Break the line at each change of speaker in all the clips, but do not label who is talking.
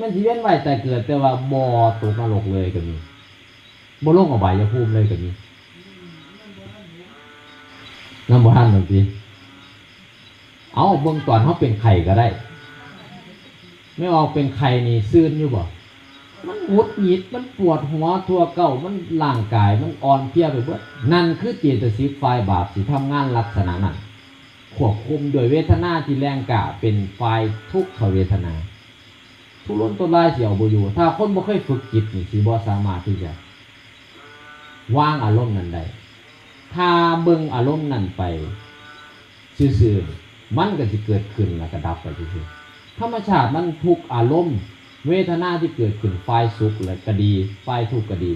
มันสิเวียนไหวแต่เกิดแต่ว่าบ่ตกนรกเลยก็มีบ่ลงอบายภูมิเลยก็มีน้ำบ่ทันดอกสิเอาเบิ่งตอนเฮาเป็นไข่ก็ได้ ไม่ออกเป็นไข่นี่ซื่นอยู่บ่มันหงุดหงิดมันปวดหัวทั่วเก่ามันร่างกายมันอ่อนเพลียไปเบิดนั่นคือเจตสิกฝ่ายบาปสิทำงานลักษณะนั้นควบคุมโดยเวทนาที่แรงกล้าเป็นฝ่ายทุกขเวทนา ทุรนตัวลายเสียวบอยู่ ถ้าคนบ่เคยฝึกจิตนี่สิบ่สามารถที่จะวางอารมณ์นั้นได้ถ้าเบิ่งอารมณ์นั้นไปซื่อๆมันก็สิเกิดขึ้นแล้วก็ดับไปซื่อธรรมชาติมันทุกอารมณ์ เวทนาที่เกิดขึ้นฝ่ายสุขและก็ดีฝ่ายทุกข์ก็ดี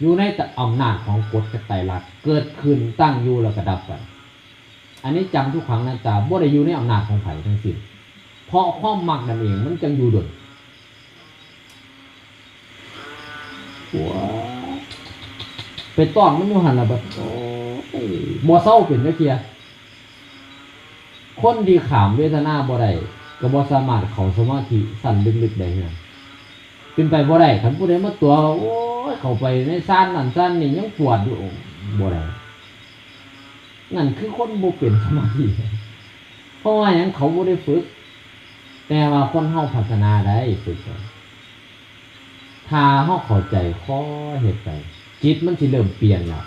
อยู่ในอำนาจของกฎกไตรลักษณ์เกิดขึ้นตั้งอยู่แล้วก็ดับไปอันนี้จังทุกครั้งนั้นตาบ่ได้อยู่ในอำนาจของไผ่ทั้งสิ้นเพราะความมักนั่นเองมันจังอยู่ดนว้า ไปต้อนมันอยู่หันละบัดโอ้ยบ่เศร้าเป็นจักเทียคนที่ขามเวทนาบ่ได้ก็บ่สามารถเข้าสมาธิสั้นลึกๆได้เฮือนเป็นไปบ่ได้คันผู้ใดมาตัวว่าโอ้ยเข้าไปในซ่านนั่นซ่านนี่ยังปวดอยู่โอ้บ่ได้นั่นคือคนบ่เป็นสมาธิเพราะว่าหยังเขาบ่ได้ฝึก แต่ว่าคนเฮาพัฒนาได้ฝึกไปถ้าเฮาเข้าใจข้อเหตุไป จิตมันสิเริ่มเปลี่ยนแล้ว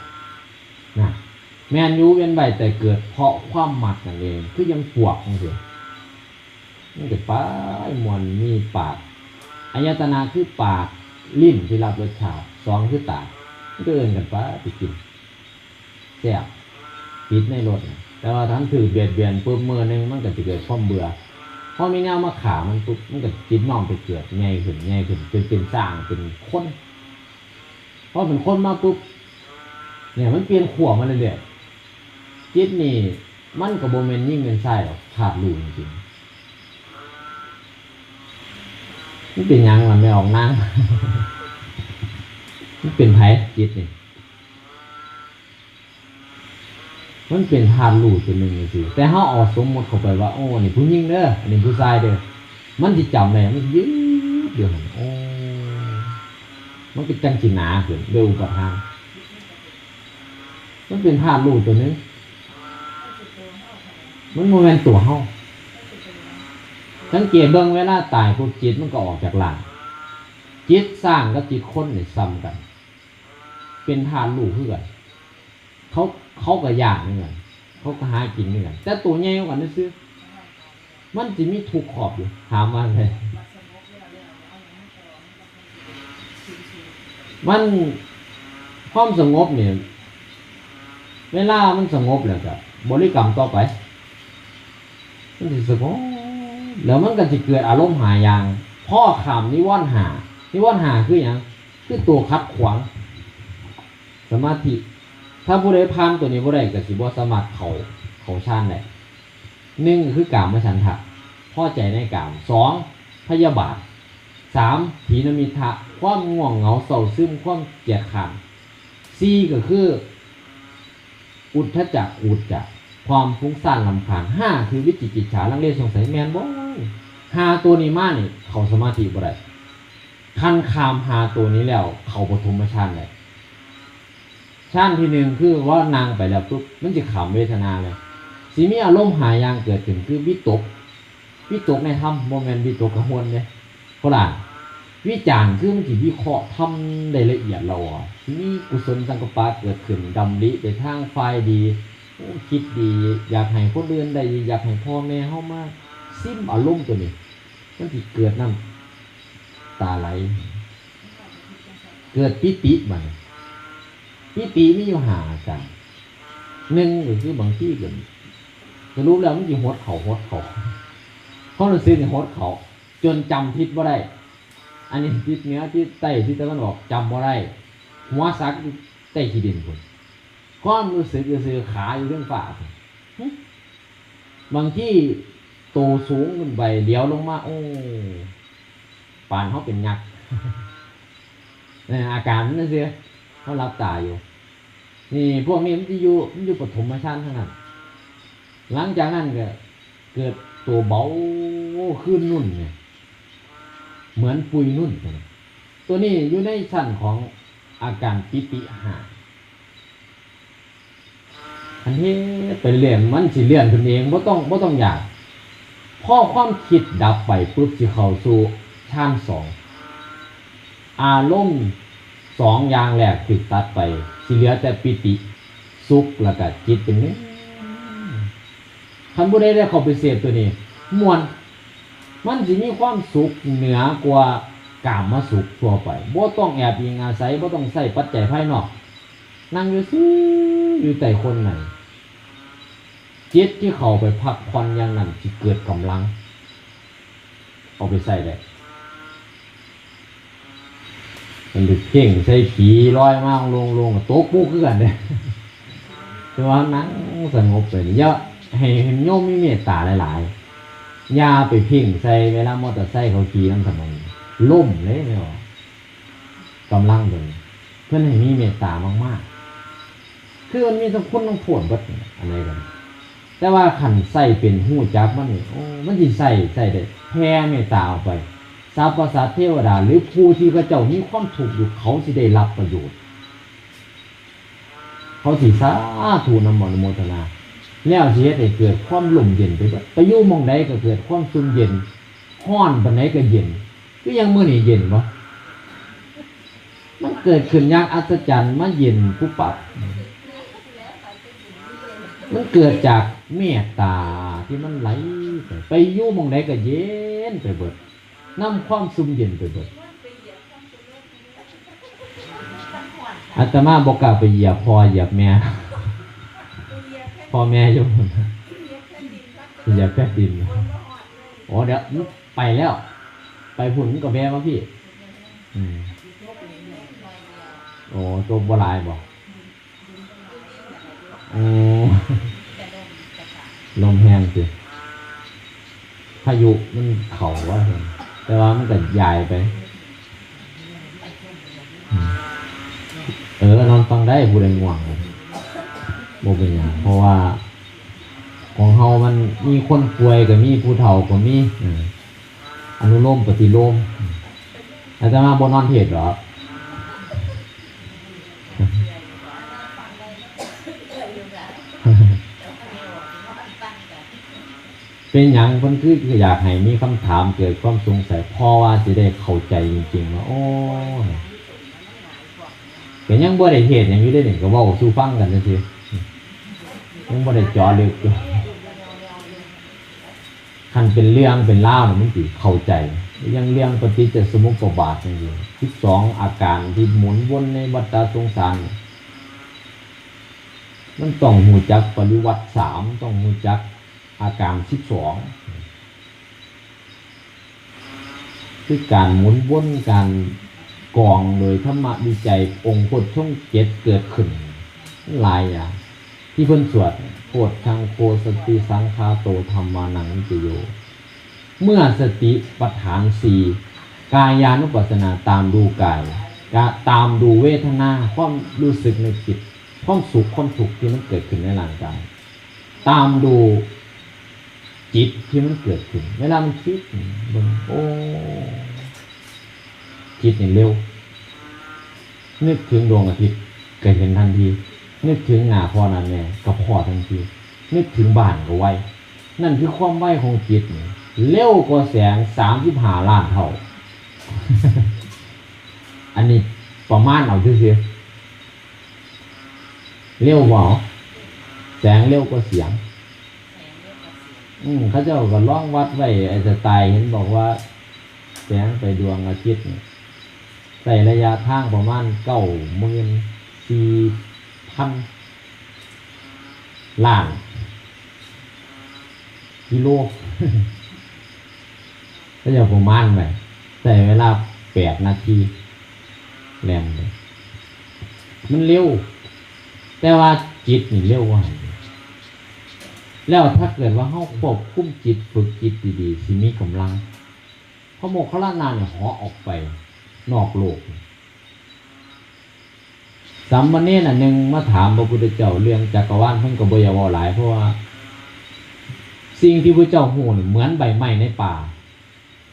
นะแม่นยูเวียนใบแต่เกิดเพราะความหมักนั่นเองคือยังปวกจังซี่มันก็ไปมวนมีปากอายตนะคือปากลิ้นที่รับรสชาติสองคือตามันก็เอินกันไปไปกินแซ่บปิดในรถแต่ว่าทั้งถือเบียดเบียนปุ๊บมือหนึงมันก็จะเกิดความเบื่อพอมีแนวมาขามันปุ๊บมันก็จิตน้อมไปเกิดง่ายขึ้นง่ายขึ้นเป็นเป็นสร้างเป็นคน พอเป็นคนมาปุ๊บเนี่ยมันเปลี่ยนขั้วมาเรื่อยๆจิตนี่มันกับโบเมนยิ่งเป็นไส้หรอกขาดรูจริงมันเป็นยังมันไม่ออกนั่งมันเป็นไผจิตนี่มันเป็นทานรูดตัวหนึ่งสิแต่เขาเอาสมมติเข้าไปว่าโอ้นี่ผู้หญิงเด้ออันนี้ผู้ชายเด้อมันจะจำเลยมันยืดเดียวโอ้ มันเป็นจังสิหนาขึ้นเร็วกว่าทางมันเป็นทานรูดตัวนึงมันโมเมนตัวเฮาสังเกตเบิ่งเวลาตายพวกจิตมันก็ออกจากหลังจิตสร้างกับจิตค้นเนี่ยซ้ำกัน เป็นทานรูดเพื่อนเขาเขาก็ยางเหมือนกันเขาก็หากินเหมือนกันแต่ตัวใหญ่กว่านั้นซื้อมันจะมีถูกขอบอยู่ถามมาเลย มันความสงบเนี่ยเวลามันสงบแล้วก็บริกรรมต่อไป มันจะสงบแล้วมันก็จะเกิดอารมณ์หายางพ่อขามนิวรณ์หา นิวรณ์หาคืออย่างคือตัวคัดขวางสมาธิ ถ้าผู้ใดผ่านตัวนี้บ่ได้ก็สิบ่สามารเขาเขาชานได้หนึ่งคือกามมฉันทะพ่อใจในกามสองพยาบาท สามถีนมิทะความง่วงเหงาเศร้าซึมความเกียดขานสี่ก็คือ อุทธจักอุดจักความฟุ้งซ่านลำคาญห้าคือวิจิกิจฉาลังเลสงสัยแมนบ่ห้าตัวนี้มานี่เขาสมาธิบ่ได้คันคามหาตัวนี้แล้ว เขาปฐมฌานเลยชาติที่หนึ่งคือว่านางไปแล้วปุ๊บมันจะขำเวทนาเลยสีมีอารมณ์หายางเกิดขึ้นคือวิตกวิตกในธรรมโมเมนต์วิตกกระหวนเลยฝรั่ง วิจารณ์คือมันที่วิเคราะห์ทำได้ละเอียดเราอะที่นี้กุศลสังกปะเกิดขึ้นดำริไปทางฝ่ายดีคิดดีอยากให้คนอื่นได้ดีอยากให้พ่อแม่เข้ามาซิมอารมณ์ตัวนี้มันที่เกิดน้ำตาไหล เกิดปิติมันปีปีมีอยู่หาอาการหนึ่งก็คือบางที่เก็จะรู้แล้วมันจะหดเขาหดเขาเพราะเราซื้อเนี่ยหดเขาจนจำทิศว่าได้ อันนี้ทิศเหนือทิศใต้ทิศตะวันออกจำว่าได้หัวซักอยู่ใต้ขี้ดินคนความรู้สึกก็คือขาอยู่เรื่องฝ่าพุ่นหึบางที่โตสูงขึ้นไปเลี้ยวลงมา โอ้ปานเขาเป็นยักษ์นี่อาการมันนั่นสิเขารับตาอยู่ นี่พวกนี้มันจะอยู่มันอยู่ปฐมฌานทั้งนั้นหลังจากนั้นก็เกิดตัวเบาขึ้นนุ่นเนี่ย เหมือนปุยนุ่นตัวนี้ตัวนี้อยู่ในชั้นของอาการปิติหาอันนี้ไปเรียนมันสิเรียนตนเองบ่ต้องบ่ต้องอยากพอความคิดดับไปปุ๊บสิเข้าสู่ชั้นสองอารมณ์สองอย่างแรกถูกตัดไปสิเหลือแต่ปิติสุขแล้วก็จิตเป็นนึงคันบ่ได้ได้เข้าไปเสพตัวนี้มวน มันสิมีความสุขเหนือกว่ากามมาสุขทั่วไปบ่ต้องแอบยิงอาศัยบ่ต้องใส่ปัจจัยภายนอก นั่งอยู่ซื่ออยู่แต่คนไหนจิตที่เขาไปพักผ่อนอย่างนั้นสิเกิดกำลัง เอาไปใส่ได้มันดึกเพ่งใส่ผีลอยมาลงลงกับโต๊ะปุ๊กคือกันเด้แต่ว่านั่งสงบไปนี่อย่าให้โยมมีเมตตาหลาย ๆ ยาไปเพ่งใส่เวลามอเตอร์ไซค์เขาขี่น้ำถนนล่มเลยไม่หรอกำลังเลยเพื่อนให้มีเมตตามากๆ คือมันมีทั้งคุณทั้งผลบัดอะไรกัน แต่ว่าขันใส่เป็นหูจักมันนี่โอ้มันสิใส่ใส่ได้แผ่เมตตาออกไปสรรพสัตว์เทวดา หรือผู้ที่พระเจ้ามีความถูกอยู่เขาสิได้รับประโยชน์ เขาสิสาธุนำมนต์โมทนา แล้วสิเฮ็ดให้เกิดความลมเย็นไปเบิดไปยู่มองใดก็เกิดความซุ่มเย็นห้อนปานใดก็เย็นก็ยังมื้อนี้เย็นบ่มันเกิดขึ้นยางอัศจรรย์มาเย็นปุ๊บปั๊บมันเกิดจากเมตตาที่มันไหลไปไปยู่มองใดก็เย็นไปเบิดนำความซุ่มเย็นไปเบิดอาตมาบอกกล้าไปเหยียบพอเหยียบแม่ พ่อแม่อยู่เหยียบแค่ดินโอ้เดี๋ยวไปแล้ว ไปผุนกับแม่มาพี่อืมโอ้ตัวบลายบอกโอ้ลมแห้งสิพายุมันเข่าว่าแต่ว่ามันก็ใหญ่ไป เออ นอนฟังได้ผู้ใดง่วง บ่เป็นหยังเพราะว่า ของเฮามันมีคนป่วยก็มีผู้เฒ่าก็มีอนุโลมปฏิโลมอาจารย์มาบนนอนเทศเหรอเป็นอย่างเพิ่นคืออยากให้มีคำถามเกิดความสงสัยเพอว่าสิได้เข้าใจจริงๆว่าโอ้ยก็ยังบ่ได้เทศน์หยังอยู่ได้นี่ก็ว้าสู่ฟังกันซื่อๆ ยังบ่ได้จาะลึกคันเป็นเรื่องเป็นเล่าวนี่มันสิเข้าใจ ยังเรื่องปฏิจจสมุปบาทนี่อยู่12อาการที่หมุนวนในวัฏสงสารมันต้องหูจักปริวัติสามต้องหูจักอาการสิบสองคือการหมุนวนการกองโดยธรรมวิจัยองค์พจช่องเจ็ดเกิดขึ้นหลายอย่าง ที่เพิ่นสวดโพดทางโคสติสังคาโตธรรมานังจิโย เมื่อสติปัฏฐานสี่กายานุปัสสนาตามดูกายกะตามดูเวทนาความรู้สึกในจิตความสุขความทุกข์ที่มันเกิดขึ้นในร่างกาย ตามดูจิตที่มันเกิดขึ้น เวลามันคิดเบิ่งโอ้จิตนี่เร็ว นึกถึงดวงอาทิตย์ก็เห็นทันที นึกถึงหน้าพ่อนั่นแม่ก็พอทันทีนึกถึงบ้านก็ไวนั่นคือความไวของจิตนี่เร็วกว่าแสงสามสิบห้าล้านเท่า อันนี้ประมาณเอาซื่อๆเร็วกว่าเหรอแสงเร็วกว่าเสียง อืมเขาเจ้าก็ล่องวัดไว้ไอ้สไตล์เห็นบอกว่า แสงไปดวงอาทิตย์นี่ใส่ระยะทางประมาณเก้าหมื่นสี่ พันล้านกิโลก็จะประมาณไปใส่เวลาแปดนาทีแรงเลยมันเร็ว แต่ว่าจิตนี่เร็วว่าแล้วถ้าเกิดว่าเฮาควบคุมจิตฝึกจิตดีๆสิมีกำลังพระโมคคัลลานาเนี่ยหอออกไป นอกโลก สามวันนี้น่ะหนึ่งมาถามพระพุทธเจ้าเรื่องจักรวาลเพิ่นก็บ่อยากเว้าหลายเพราะว่า สิ่งที่พระเจ้าฮู้นี่เหมือนใบไม้ในป่า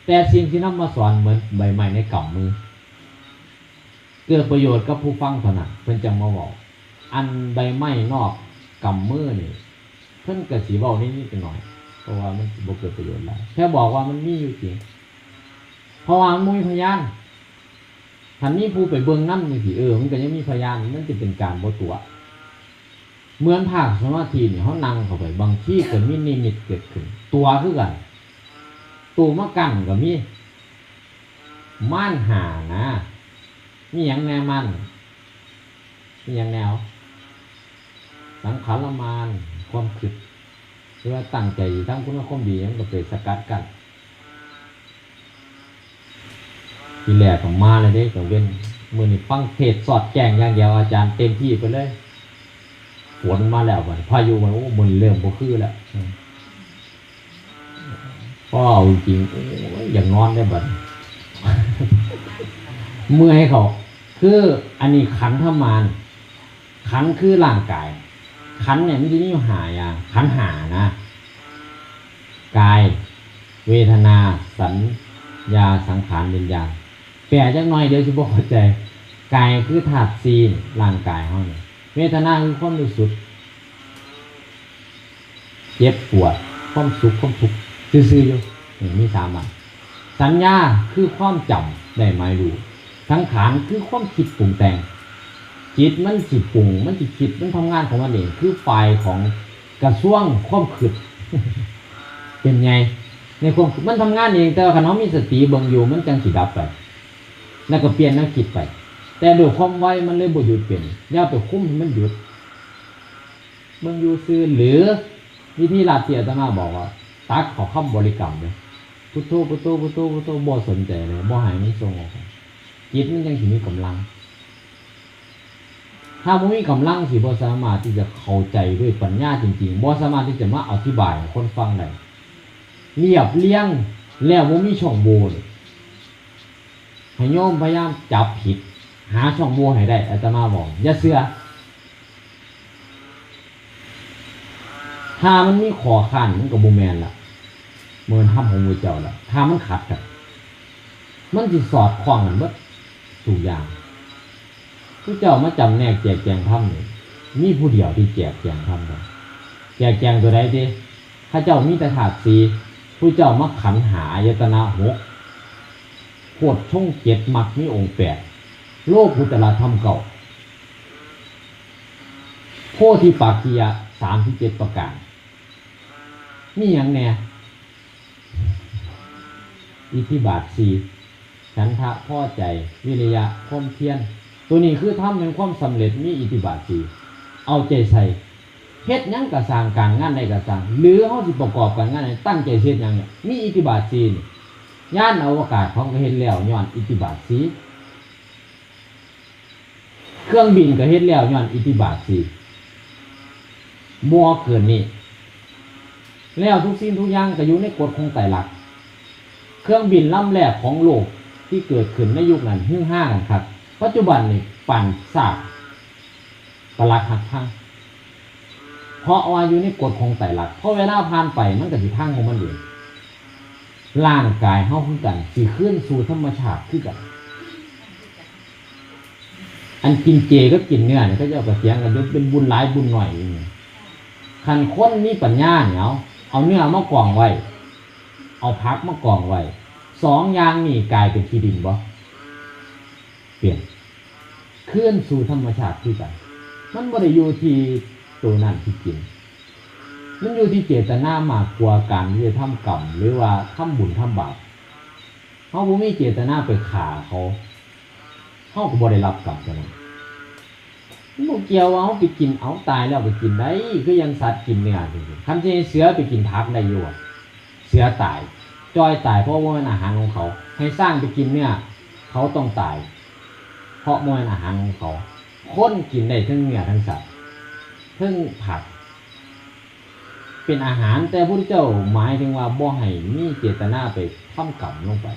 แต่สิ่งที่นำมาสอนเหมือนใบไม้ในกำมือ เกิดประโยชน์กับผู้ฟังเท่านั้นเพิ่นจังมาบอกอันใบไม้นอกกำมือนี่เพิ่นก็สิเว้านิดหน่อยเพราะว่ามันบ่เกิดประโยชน์หลายแค่บอกว่ามันมีอยู่จริงเพราะว่ามันบ่มีพยาน ทันนี้ผู้ไปเบิ่งนำจังซี่เออ มันก็ยังมีพยานมันจะเป็นการบตัว เหมือนภาคสมาธินี่เขานั่งเข้าไปบางที่ก็มีนิมิตเกิดขึ้น ตัวคือกันตัวมะกันก็มีม่านหานะมีอย่างแนวมันมีอย่างแนว สังขารมานความคิดหรือว่าตั้งใจทั้งคุณความดีมันก็ไปสกัดกัน ทีแรกก็มาเลยเด้กับเว้นมือนี่ฟังเทศสอดแจ้งอย่างเดียวอาจารย์เต็มที่ไปเลยฝนมาแล้วบัดพายุมันโอ้มันเริ่มบ่คือแล้วอืมพ่อเอาจริงโอ้ยอยากนอนได้บัดเมื่อยเขาคืออันนี้ขันธมานขันคือร่างกาย ขันเนี่ยมันจะมีอยู่หาอย่างขันหานะกาย เวทนา สัญญาสังขารวิญญาณ แปลจักหน่อยเดี๋ยวสิบ่เข้าใจกายคือธาตุซีนร่างกายเฮานี่เวทนาคือความรู้สึกเจ็บปวดความสุขความทุกข์ซื่อๆอยู่นี่มีสามอันสัญญาคือความจำได้หมายรู้สังขารคือความคิดปรุงแต่ง จิตมันสิปรุงมันสิคิดมันทำงานของมันเองคือฝ่ายของกระทรวงความคิดเป็นไงในความมันทำงานเองแต่ว่าคันเขามีสติเบิ่งอยู่มันจังสิดับไป แล้วก็เปลี่ยนแนวคิดไป แต่ด้วยความไวมันเลยบ่หยุดเปลี่ยนย่าไปคุ้มมันหยุดเบิ่งอยู่ซื่อหรือวิธีลาดที่อาตมาบอกว่าตักขอคำบริกรรมเลยพุทโธพุทโธพุทโธพุทโธบ่สนใจเลยบ่ให้มันส่งออกจิตมันยังสิมีกำลัง ถ้าบ่มีกำลังสิบ่สามารถที่จะเข้าใจด้วยปัญญาจริงๆบ่สามารถที่จะมาอธิบายคนฟังได้เรียบเรียงแล้วบ่มีช่องโหว่เลย ให้โยมพยายามจับผิด หาช่องโหว่ให้ได้อาตมาบอกอย่าเสือถ้ามันมีขอขันมันก็บ่แมนล่ะเหมือนทำของมือเจ้าล่ะถ้ามันขัดกันมันสิสอดคล้องกันเบิดทุกอย่างผู้เจ้ามาจำแนกแจกแจงธรรมนี่มีผู้เดียวที่แจกแจงธรรมได้แจกแจงตัวใดดิข้าเจ้ามีแต่ถาดสีผู้เจ้ามาขันหาอายตนะหก โคดช่องเจ็ดมักมีองค์แปดโลกพุทธลธรรมเก่าโพธิปักกิยะสามที่เจ็ดประการมีอย่างแน่อิทธิบาทสี่ฉันทะพ่อใจ วิริยะความเพียรตัวนี้คือทำเป็นความสำเร็จมีอิทธิบาทสี่เอาใจใส่เฮ็ดยังกระสางการงานใดกระสางหรือเฮาสิประกอบการงานใดตั้งใจเฮ็ดยังเนี่ยมีอิทธิบาทสี่นี่ ย่านอวกาศของก็เฮ็ดแล้วย้อนอิทธิบาทสีเครื่องบินก็เฮ็ดแล้วย้อนอิทธิบาทสี่บ่เกินนี้แล้วทุกสิ่งทุกอย่างก็อยู่ในกฎของไตรลักษณ์เครื่องบินลำแรกของโลกที่เกิดขึ้นในยุคนั้นหึ่งห้ากันครับ ปัจจุบันนี่ปั่นสากปลักหักพังเพราะว่าอยู่ในกฎของไตรลักษณ์เพราะเวลาผ่านไปมันก็สิพังของมันเอง ร่างกายเฮาคือกันสิขึ้นสู่ธรรมชาติคือกัน อันกินเจก็กินเนื้อเนี่ยเขาจะเอากระเสียงกันยกเป็นบุญหลายบุญหน่อยอย่างนี้คันคนมีปัญญาเนี่ยเอาเอาเนื้อมากองไว้ เอาพักมากองไว้สองอย่างนี่กลายเป็นที่ดินบ่เปลี่ยนเคลื่อนสู่ธรรมชาติที่กันมันบ่ได้อยู่ที่ตัวนั้นที่กิน มันอยู่ที่เจตนามากกว่าการที่จะทำกรรมหรือว่าทำบุญทำบาปเขาบ่มีเจตนาไปฆ่าเขาเขาก็บ่ได้รับกรรมกันนั้นมันบ่เกี่ยวเขาไปกินเอาตายแล้วไปกินได้คือยังสัตว์กินเนื้อจริงๆคันที่เสือไปกินผักได้อยู่เสือตาย จอยตายเพราะว่ามันอาหารของเขา ให้สร้างไปกินเนี่ยเขาต้องตาย เพราะมันอาหารของเขา คนกินได้ทั้งเนื้อทั้งสัตว์ทั้งผัก เป็นอาหารแต่พระพุทธเจ้าหมายถึงว่าบ่ให้มีเจตนาไปทำกรรมลงไป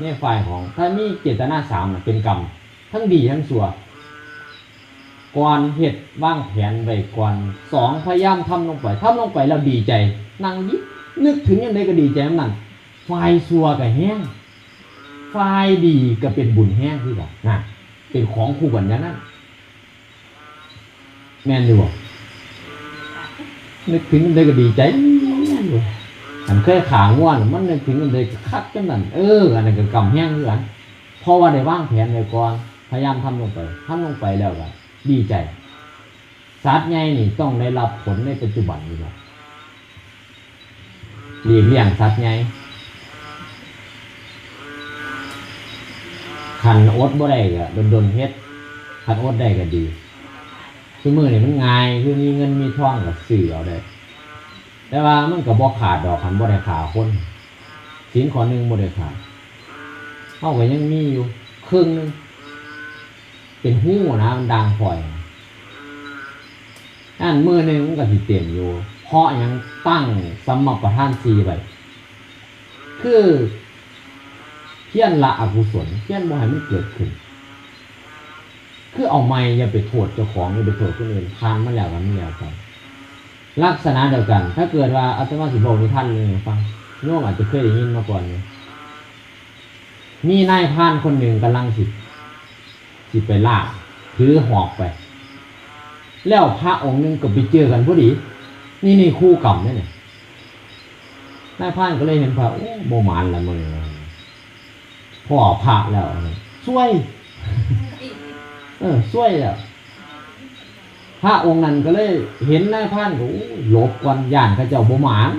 ในฝ่ายของถ้ามีเจตนาสามเป็นกรรมทั้งดีทั้งชั่วก่อนเหตุว่างแผนไว้ก่อนสองพยายามทำลงไปทำลงไปแล้วดีใจนั่งยิ้นึกถึงยังไงก็ดีใจนั่นฝ่ายซัวกับแห้งฝ่ายดีก็เป็นบุญแห้งคือกันนะเป็นของคู่กันอย่างนั้นแม่นอยู่บ่ นึกถึงได้ก็ดีใจอันเคยขาง่วนมันนึกถึงได้ก็คักจังนั้นเอออันนั้นก็กำแห้งคือกันเพราะว่าได้วางแผนไว้ก่อนพยายามทำลงไปทำลงไปแล้วก็ดีใจสัตว์ใหญ่นี่ต้องได้รับผลในปัจจุบันอยู่แล้วหลีกเลี่ยงสัตว์ใหญ่ขันอดบ่ได้ก็โดนโดนเฮ็ดขันอดได้ก็ดี คือมือนี่มันง่ายคือมีเงินมีทองก็ซื้อเอาได้ แต่ว่ามันก็บ่ขาดดอกขันบ่ได้ขาคนสินขอหนึ่งบ่ได้ขาดเฮาก็ยังมีอยู่ครึ่งนึงเป็นหู้นะมันดังพลอยอันมือหนึ่งมันก็สิเต็มอยู่เพราะยังตั้งสมประท่านซีไปคือเพี้ยนละอกุศลเพี้ยนบ่ให้มันเกิดขึ้น คือเอาไม่อย่าไปโทษเจ้าของอย่าไปโทษคนอื่นทานมาแล้วกันนี่แล้วกันลักษณะเดียวกัน ถ้าเกิดว่าอาตมาสิบอกนิท่านเลยให้ฟังโยมอาจจะเคยได้ยินมาก่อนเนี่ยมีนายพานคนหนึ่งกำลังสิสิไปล่าถือหอกไป แล้วพระองค์หนึงก็ไปเจอกันพอดี นี่นี่คู่กรรมเนี่ยนายพานก็เลยเห็นพระโอ้โมมานละมึงพ่อพระแล้วช่วย เออช่วยแล้วพระองค์นั้นก็เลยเห็นนายพานโอ้หลบกวนย่านเขาเจ้าโมหมาน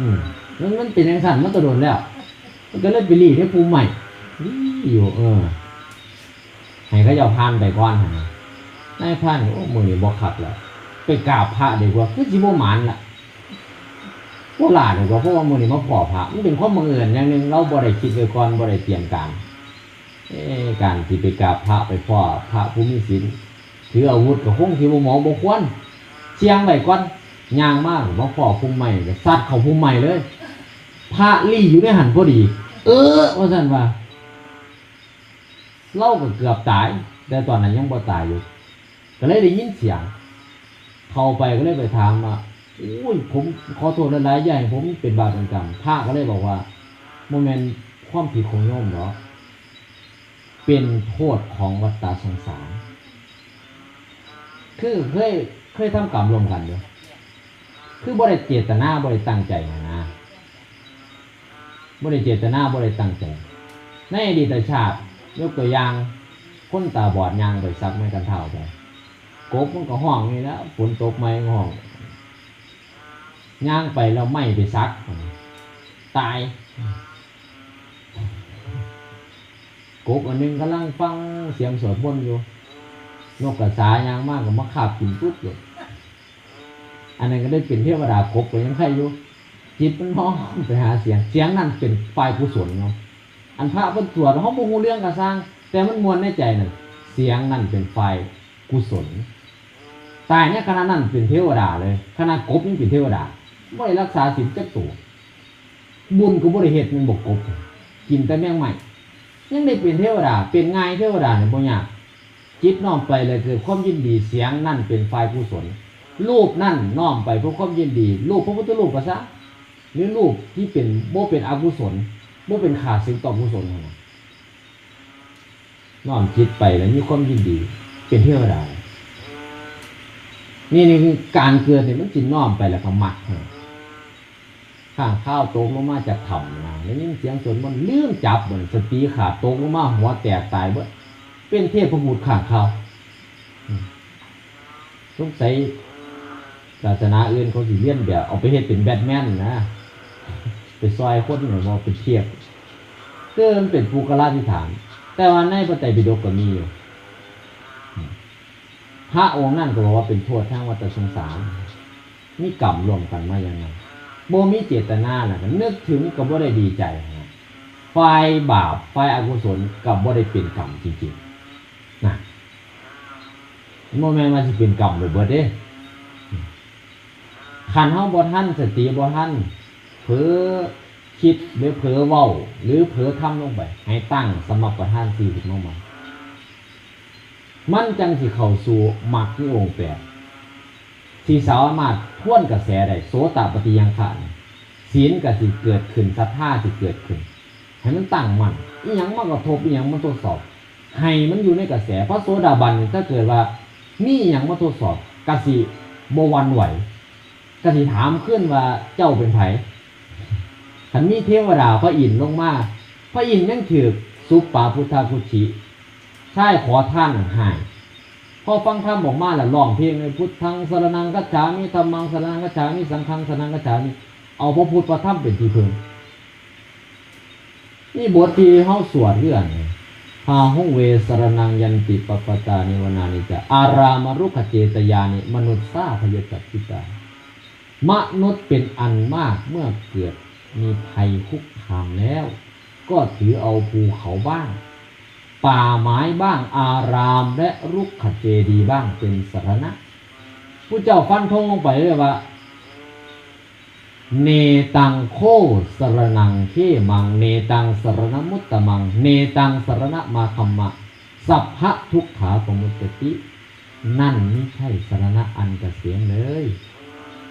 อืมมันมันเป็นอย่างสั่นมันตะโดนแล้วมันก็เลยไปรีให้ภูมิใหม่นี่อยู่เออให้เขาเจ้าพานไปก่อนหั่นน่ะนายพรานโอ้มือนี่บ่คักแล้วไปกราบพระดีกว่าคือสิบ่หมานล่ะบ่หลาดีกว่าเพราะว่ามือนี่มาขอพระมันเป็นความบังเอิญอย่างหนึ่งเราบ่ได้คิดไว้ก่อนบ่ได้เตรียมการ เอการที่ไปกราบพระไปพ่อพระผู้มีศีลถืออาวุธก็คงสิบ่เหมาะบ่ควรเสียงไว้ก่อนย่างมากมาขอภูมิใหม่ก็ซัดเขาภูมิใหม่เลย พระลี่อยู่ในหันพอดี เออว่าซั่นว่าเราก็เกือบตาย แต่ตอนนั้นยังบ่ตายอยู่ ก็เลยได้ยินเสียง เข้าไปก็เลยไปถามว่าอุ้ยผมขอโทษหลายๆอย่ผมเป็นบาปเป็นกรรมพระก็เลยบอกว่าโมเมนความผิดของโยมเหรอ เป็นโทษของวัฏฏะสงสาร คือเคยเคยทำกรรมรวมกันอยู่คือบริเจตนาบริตั้งใจนะนะบริเจตนาบริตั้งใจ ในอดีตชาติยกตัวอย่างคนตาบอดยางไปซักไม้กันเท่าไปกบมันก็ห้องนี่แล้วฝนตกไม้ก็ห้องย่างไปแล้วไม่ไปซัก ตาย กบอันหนึงกำลังฟังเสียงสวดมนต์อยู่ นกกระสายางมากกับมะขาบกินปุ๊บเลยอันนั้นก็ได้เป็นเทวดากบก็ยังใครอยู่ จิตมันห้องไปหาเสียง เสียงนั้นเป็นฝ่ายกุศลเนาะ อันพระเพิ่นสวดเขาบ่ฮู้เรื่องกระสร้าง แต่มันมวลในใจนั่นเสียงนั่นเป็นไฟกุศล ตายเนี่ยขณะนั้นเป็นเทวดาเลยขณะกบยังเป็นเทวดาได้รักษาศีลจักตัวบุญก็บ่ได้เฮ็ดมันบ่กบกินแต่แมงใหม่ ยังได้เป็นเทวดา เป็นง่ายเทวดาเนี่ยบ่ยากจิตน้อมไปเลยคือความยินดีเสียงนั่นเป็นไฟกุศลรูปนั่นน้อมไปเพื่อความยินดีรูปพระพุทธรูปก็ซะหรือรูปที่เป็นบ่เป็นอกุศลบ่เป็นขาดสิ่งต่อกุศลนั่นน่ะน้อมจิตไปแล้วมีความยินดี เป็นเทวดานี่นี่คือการเกิดเนี่ยมันจินน้อมไปแล้วก็มักให้ ข้างข้าวตกลงมาจากถ้ำมาแล้วนี่เสียงสวดมันต์ลืมจับเหมือนสติขาดตกลงมาหัวแตกตายเบิดเป็นเทพบุตรข้างข้าวอืมสงสัยศาสนาอื่นเขาสิเลียนแบบเอาไปเฮ็ดเป็นแบทแมนนะ ไปซอยคนเนี่ยว่าเป็นเทียบเกินเป็นภูกราธิฐาน แต่ว่าในพระไตรปิฎกก็มีอยู่พระองค์นั่นก็บอกว่าเป็นโทษทางวัฏสงสารมีกรรมรวมกันมาอย่างไง โบมีเจตนาแหละนึกถึงก็บ่ได้ดีใจนะฝ่ายบาปฝ่ายอกุศลกับบ่ได้เป็นกรรมจริงๆนะโมแมนมาสิเป็นกรรมเลยเบิดเด้ขันเฮาบ่ทันสติบ่ทันเผลอคิดหรือเผลอเว้า หรือเผลอทำลงไป ให้ตั้งสมประทานสี่ขึ้นมาใหม่มันจังสิเข้าสู่มรรคที่องค์แปด ที่สามารถทวนกระแสได้โสตปฏิยังขานศีลก็สิเกิดขึ้นศรัทธาสิเกิดขึ้น ให้มันตั้งมั่นอีหยังมากระทบอีหยังมาทดสอบ ให้มันอยู่ในกระแสเพราะโซดาบันถ้าเกิดว่ามีอหย่างมาทดสอบกสิบวันไหวกสิถามขึ้นว่าเจ้าเป็นไผขันมีเทวดาพระอินทร์ลงมาพระอินทร์ยังถือสุปปาพุทธาพุชิใช่ขอท่านหาย พอฟังธรรมออกมาแล้วร้องเพลงเลยพุทธังสรนังกัจฉามิธรรมังสรนังกัจฉามิสังฆังสรนังกัจฉามิเอาพระพุทธพระธรรมเป็นที่พึ่งนี่บทที่เฮาสวดเรื่องพาหุงเวสรนังยันติปปตานิวนานิจะอารามารุขเจตยานิมนุษย์ซาพยจัตติตามนุษย์เป็นอันมากเมื่อเกิดมีภัยคุกคามแล้ว ก็ถือเอาภูเขาบ้าง ป่าไม้บ้างอารามและรุกขเจดีย์บ้างเป็นสรณะผู้เจ้าฟันธงลงไปเลยว่า เนตังโคสรนังเขมัง เนตังสรณมุตตมัง เนตังสรณมาคัมมะ สัพพะทุกขาปมุตติ นั่นไม่ใช่สรณะอันกเกษียณเลย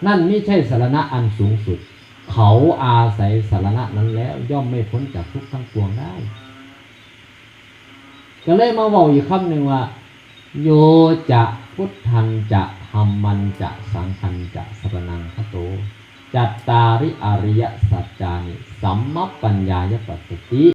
นั่นไม่ใช่สรณะอันสูงสุด เขาอาศัยสรณะนั้นแล้วย่อมไม่พ้นจากทุกข์ทั้งปวงได้ ก็เลยมาบอกอีกคำหนึ่งว่า โยจะพุทธันจะธรรมันจะสังคันจะสรนังคโต จัตตาริอริยสัจจานิสัมมปัญญายปัสสติ